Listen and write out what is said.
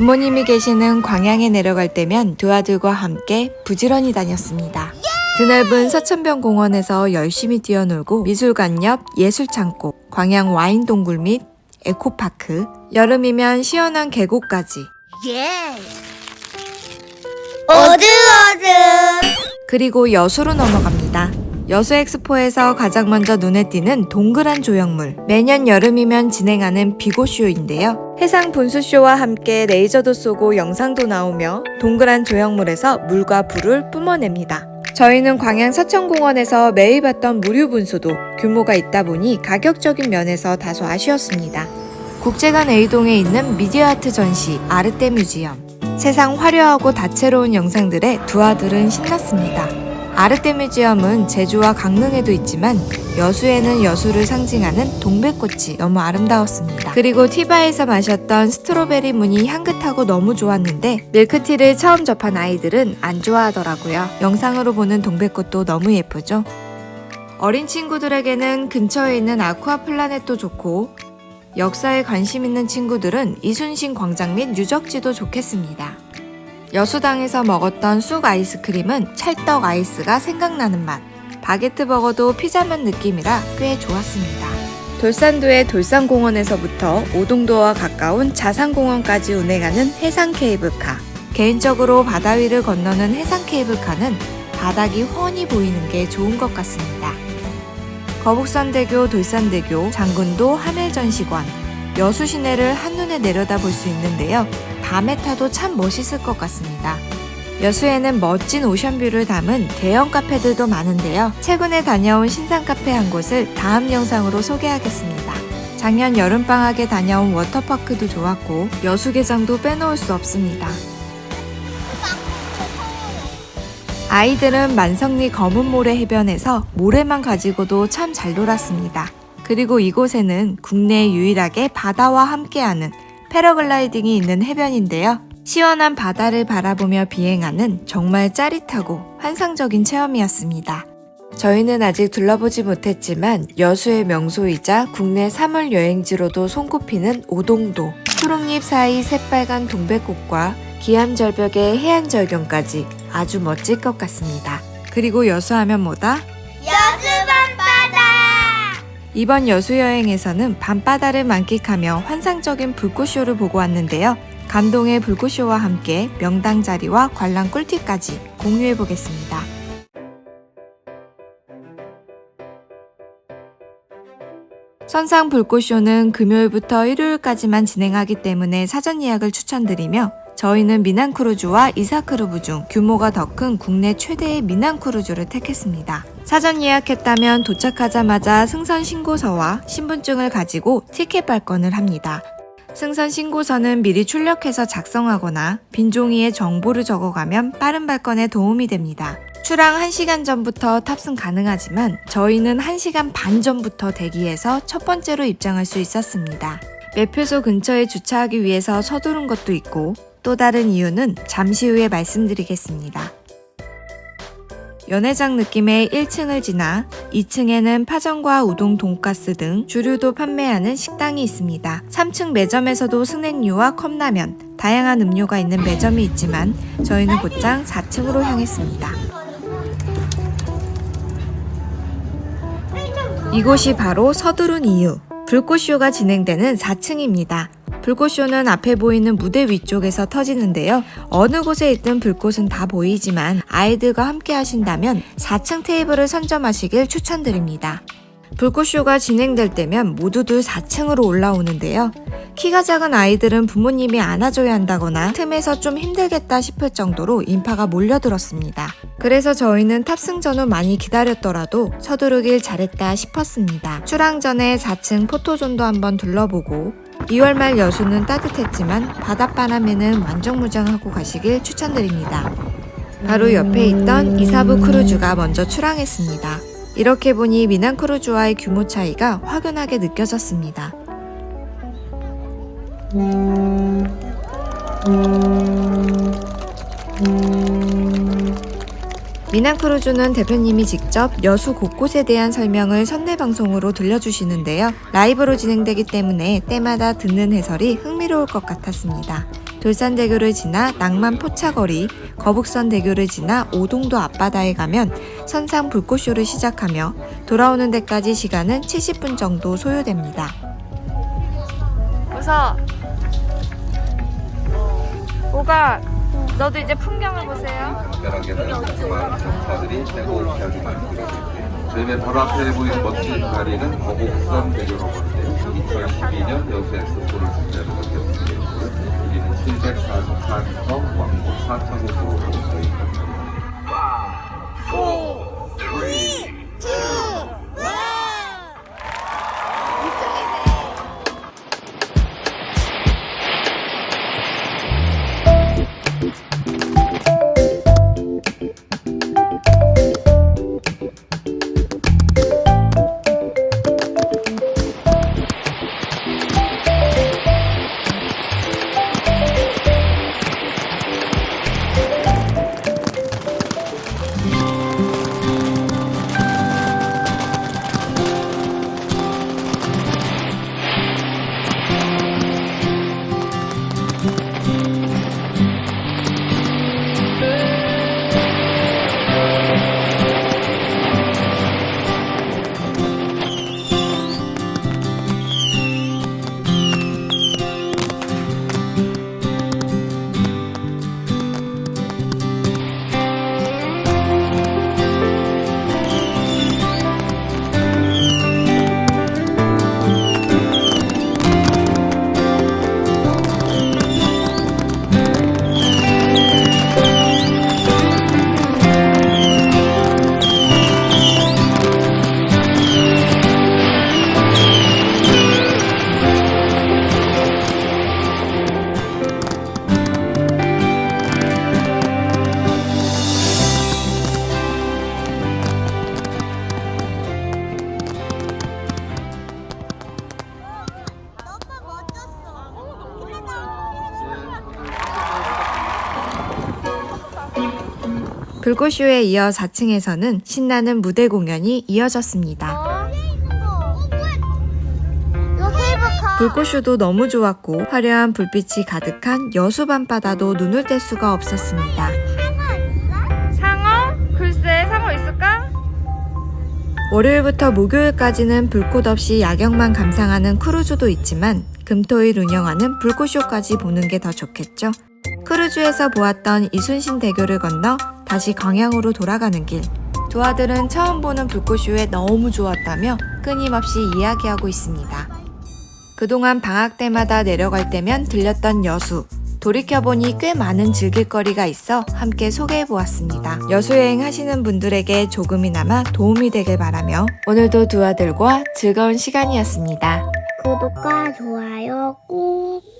부모님이 계시는 광양에 내려갈 때면 두 아들과 함께 부지런히 다녔습니다. 드넓은 서천변 공원에서 열심히 뛰어놀고 미술관 옆 예술창고, 광양 와인 동굴 및 에코파크, 여름이면 시원한 계곡까지 예. 어드 어드. 그리고 여수로 넘어갑니다. 여수 엑스포에서 가장 먼저 눈에 띄는 동그란 조형물. 매년 여름이면 진행하는 비고쇼인데요. 해상 분수쇼와 함께 레이저도 쏘고 영상도 나오며 동그란 조형물에서 물과 불을 뿜어냅니다. 저희는 광양 서천공원에서 매일 봤던 무료 분수도 규모가 있다 보니 가격적인 면에서 다소 아쉬웠습니다. 국제관 A동에 있는 미디어 아트 전시 아르떼 뮤지엄. 세상 화려하고 다채로운 영상들에 두 아들은 신났습니다. 아르떼 뮤지엄은 제주와 강릉에도 있지만 여수에는 여수를 상징하는 동백꽃이 너무 아름다웠습니다. 그리고 티바에서 마셨던 스트로베리 무늬 향긋하고 너무 좋았는데 밀크티를 처음 접한 아이들은 안 좋아하더라고요. 영상으로 보는 동백꽃도 너무 예쁘죠? 어린 친구들에게는 근처에 있는 아쿠아 플라넷도 좋고 역사에 관심 있는 친구들은 이순신 광장 및 유적지도 좋겠습니다. 여수당에서 먹었던 쑥 아이스크림은 찰떡 아이스가 생각나는 맛. 바게트 버거도 피자맛 느낌이라 꽤 좋았습니다. 돌산도의 돌산공원에서부터 오동도와 가까운 자산공원까지 운행하는 해상 케이블카. 개인적으로 바다 위를 건너는 해상 케이블카는 바닥이 훤히 보이는 게 좋은 것 같습니다. 거북선대교, 돌산대교, 장군도 하멜전시관, 여수 시내를 한눈에 내려다 볼 수 있는데요. 밤에 타도 참 멋있을 것 같습니다. 여수에는 멋진 오션뷰를 담은 대형 카페들도 많은데요. 최근에 다녀온 신상 카페 한 곳을 다음 영상으로 소개하겠습니다. 작년 여름방학에 다녀온 워터파크도 좋았고 여수개장도 빼놓을 수 없습니다. 아이들은 만성리 검은 모래 해변에서 모래만 가지고도 참 잘 놀았습니다. 그리고 이곳에는 국내 유일하게 바다와 함께하는 패러글라이딩이 있는 해변인데요. 시원한 바다를 바라보며 비행하는 정말 짜릿하고 환상적인 체험이었습니다. 저희는 아직 둘러보지 못했지만 여수의 명소이자 국내 3월 여행지로도 손꼽히는 오동도, 초록잎 사이 새빨간 동백꽃과 기암절벽의 해안절경까지 아주 멋질 것 같습니다. 그리고 여수하면 뭐다? 이번 여수 여행에서는 밤바다를 만끽하며 환상적인 불꽃쇼를 보고 왔는데요. 감동의 불꽃쇼와 함께 명당 자리와 관람 꿀팁까지 공유해 보겠습니다. 선상 불꽃쇼는 금요일부터 일요일까지만 진행하기 때문에 사전 예약을 추천드리며 저희는 미난크루즈와 이사크루브 중 규모가 더 큰 국내 최대의 미난크루즈를 택했습니다. 사전 예약했다면 도착하자마자 승선 신고서와 신분증을 가지고 티켓 발권을 합니다. 승선 신고서는 미리 출력해서 작성하거나 빈 종이에 정보를 적어가면 빠른 발권에 도움이 됩니다. 출항 1시간 전부터 탑승 가능하지만 저희는 1시간 반 전부터 대기해서 첫 번째로 입장할 수 있었습니다. 매표소 근처에 주차하기 위해서 서두른 것도 있고 또 다른 이유는 잠시 후에 말씀드리겠습니다. 연회장 느낌의 1층을 지나 2층에는 파전과 우동, 돈가스 등 주류도 판매하는 식당이 있습니다. 3층 매점에서도 스낵류와 컵라면, 다양한 음료가 있는 매점이 있지만 저희는 곧장 4층으로 향했습니다. 이곳이 바로 서두른 이유. 불꽃쇼가 진행되는 4층입니다. 불꽃쇼는 앞에 보이는 무대 위쪽에서 터지는데요. 어느 곳에 있든 불꽃은 다 보이지만 아이들과 함께 하신다면 4층 테이블을 선점하시길 추천드립니다. 불꽃쇼가 진행될 때면 모두들 4층으로 올라오는데요. 키가 작은 아이들은 부모님이 안아줘야 한다거나 틈에서 좀 힘들겠다 싶을 정도로 인파가 몰려들었습니다. 그래서 저희는 탑승 전후 많이 기다렸더라도 서두르길 잘했다 싶었습니다. 출항 전에 4층 포토존도 한번 둘러보고 2월 말 여수는 따뜻했지만 바닷바람에는 완전무장하고 가시길 추천드립니다. 바로 옆에 있던 이사부 크루즈가 먼저 출항했습니다. 이렇게 보니 미난 크루즈와의 규모 차이가 확연하게 느껴졌습니다. 미난 크루즈는 대표님이 직접 여수 곳곳에 대한 설명을 선내 방송으로 들려주시는데요. 라이브로 진행되기 때문에 때마다 듣는 해설이 흥미로울 것 같았습니다. 돌산대교를 지나 낭만 포차거리, 거북선 대교를 지나 오동도 앞바다에 가면 선상 불꽃쇼를 시작하며 돌아오는 데까지 시간은 70분 정도 소요됩니다. 웃어. 오가 너도 이제 풍경을 보세요. 저희의 바로 앞에 보이는 멋진 다리는 거북선 대교로 보는데요. 2012년 여수 엑스포를 준비하는 경기였고요. 여기는 744m, 왕복 4,000km로 저희 너무 불꽃쇼에 이어 4층에서는 신나는 무대 공연이 이어졌습니다. 이거 케이블카. 불꽃쇼도 너무 좋았고 화려한 불빛이 가득한 여수 밤바다도 눈을 뗄 수가 없었습니다. 상어? 글쎄 상어 있을까? 월요일부터 목요일까지는 불꽃 없이 야경만 감상하는 크루즈도 있지만 금토일 운영하는 불꽃쇼까지 보는 게 더 좋겠죠. 크루즈에서 보았던 이순신 대교를 건너 다시 광양으로 돌아가는 길. 두 아들은 처음 보는 불꽃쇼에 너무 좋았다며 끊임없이 이야기하고 있습니다. 그동안 방학 때마다 내려갈 때면 들렸던 여수. 돌이켜보니 꽤 많은 즐길거리가 있어 함께 소개해보았습니다. 여수 여행 하시는 분들에게 조금이나마 도움이 되길 바라며 오늘도 두 아들과 즐거운 시간이었습니다. 구독과 좋아요 꾹.